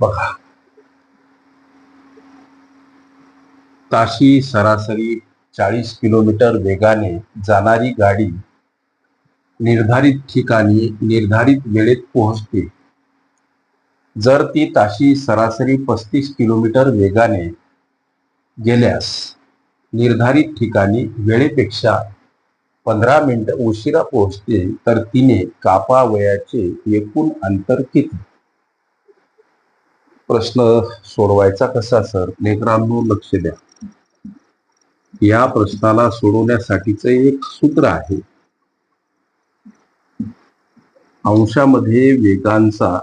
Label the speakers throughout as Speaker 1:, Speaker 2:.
Speaker 1: बघा. ताशी सरासरी चाळीस किलोमीटर वेगाने जाणारी गाडी निर्धारित ठिकाणी निर्धारित वेळेत पोहोचते. जर ती ताशी सरासरी पस्तीस किलोमीटर वेगाने गेल्यास निर्धारित ठिकाणी वेळेपेक्षा पंधरा मिनिट उशिरा पोहोचते तर तिने कापावयाचे एकूण अंतर किती? प्रश्न सोडवायचा कसा सर? लेकरांनो लक्ष द्या. या प्रश्नाला सोडवण्यासाठीच एक सूत्र आहे. अंशामध्ये वेगांचा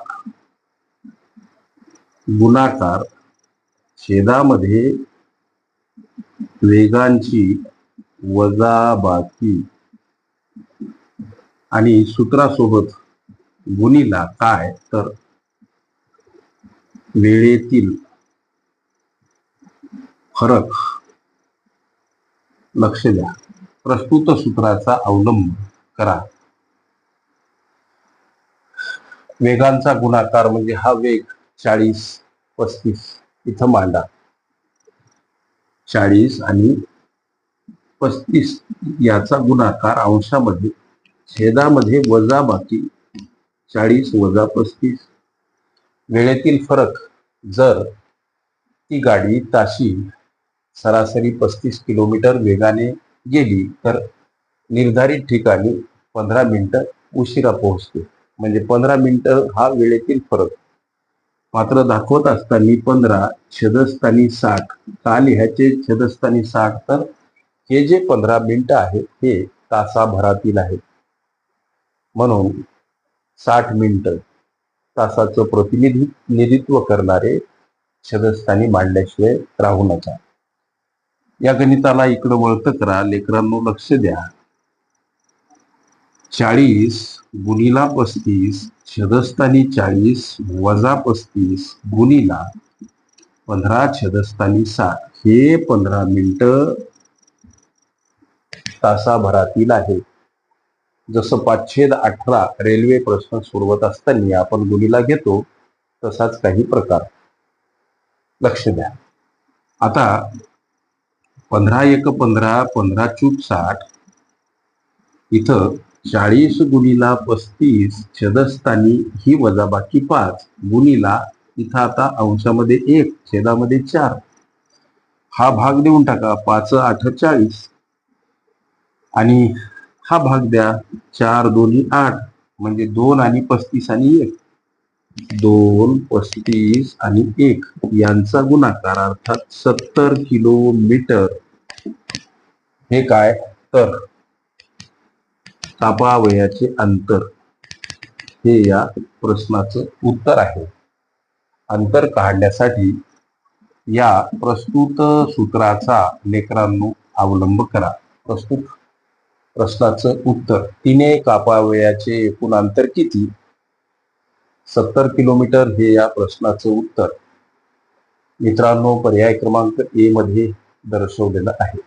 Speaker 1: गुणाकार छेदामध्ये वेगांची वजाबाकी आणि सूत्रासोबत गुणीला काय? तर वेळेतील फरक लक्ष द्या. प्रस्तुत सूत्राचा अवलंब करा. वेगांचा गुणाकार म्हणजे हा वेग चाळीस पस्तीस इथं मांडा. चाळीस आणि पस्तीस याचा गुणाकार अंशामध्ये छेदामध्ये वजा बाकी चाळीस वजा पस्तीस. वेळेतील फरक जर ती गाडी ताशी सरासरी पस्तीस किलोमीटर वेगाने गेली तर निर्धारित ठिकाणी पंधरा मिनटं उशिरा पोहोचते. म्हणजे पंधरा मिनटं हा वेळेतील फरक. मात्र दाखवत असताना पंधरा छेदस्थानी साठ का लिहायचे छेदस्थानी साठ तर हे जे पंधरा मिनटं आहेत हे तासाभरातील आहेत. म्हणून साठ मिनटं. तासाचं प्रतिनिधित्व करणारे शरदस्थानी मांडल्याशिवाय राहू नका. या गणिताला इकडं वळतं करा. लेकरांनो लक्ष द्या. चाळीस गुणीला पस्तीस छदस्थानी चाळीस वजा पस्तीस गुणीला पंधरा छदस्थानी सात हे पंधरा मिनिट तासाभरातील आहे जसं पाचशे अठरा रेल्वे प्रश्न सोडवत असताना आपण गुणीला घेतो तसाच काही प्रकार. लक्ष द्या. आता पंधरा एक पंधरा पंधरा चूक साठ इथं चाळीस गुणीला पस्तीस छेदस्थानी ही वजाबाकी पाच गुणीला इथं आता अंशामध्ये एक छेदामध्ये चार. हा भाग देऊन टाका पाच आठ चाळीस. आणि हा भाग द्या चार दोन्ही आठ. म्हणजे दोन आणि पस्तीस आणि एक. दोन पस्तीस आणि एक. यांचा गुणाकार अर्थात सत्तर किलोमीटर. हे काय? तर तापावयाचे अंतर. हे या प्रश्नाचं उत्तर आहे. अंतर काढण्यासाठी या प्रस्तुत सूत्राचा लेकरांनो अवलंब करा. प्रस्तुत प्रश्नाचं उत्तर. तिने कापावयाचे एकूण अंतर किती? सत्तर किलोमीटर हे या प्रश्नाचं उत्तर. मित्रांनो पर्याय क्रमांक ए मध्ये दर्शवलेलं आहे.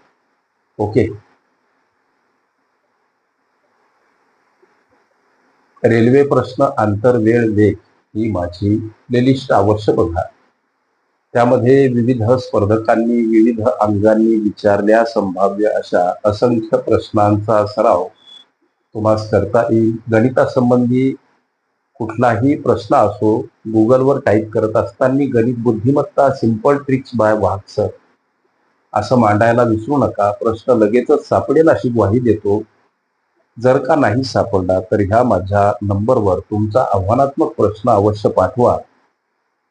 Speaker 1: ओके. रेल्वे प्रश्न आंतर वेळ वेग ही माझी प्लेलिस्ट अवश्य बघा. त्यामध्ये विविध स्पर्धकांनी विविध अंगांनी विचारल्या संभाव्य अशा असंख्य प्रश्नांचा सराव तुम्हाला करता येईल. गणितासंबंधी कुठलाही प्रश्न असो गुगलवर टाईप करत असताना गणित बुद्धिमत्ता सिंपल ट्रिक्स बाय वाहक असं मांडायला विसरू नका. प्रश्न लगेचच सापडेल अशी ग्वाही देतो. जर का नाही सापडला तर ह्या माझ्या नंबरवर तुमचा आव्हानात्मक प्रश्न अवश्य पाठवा.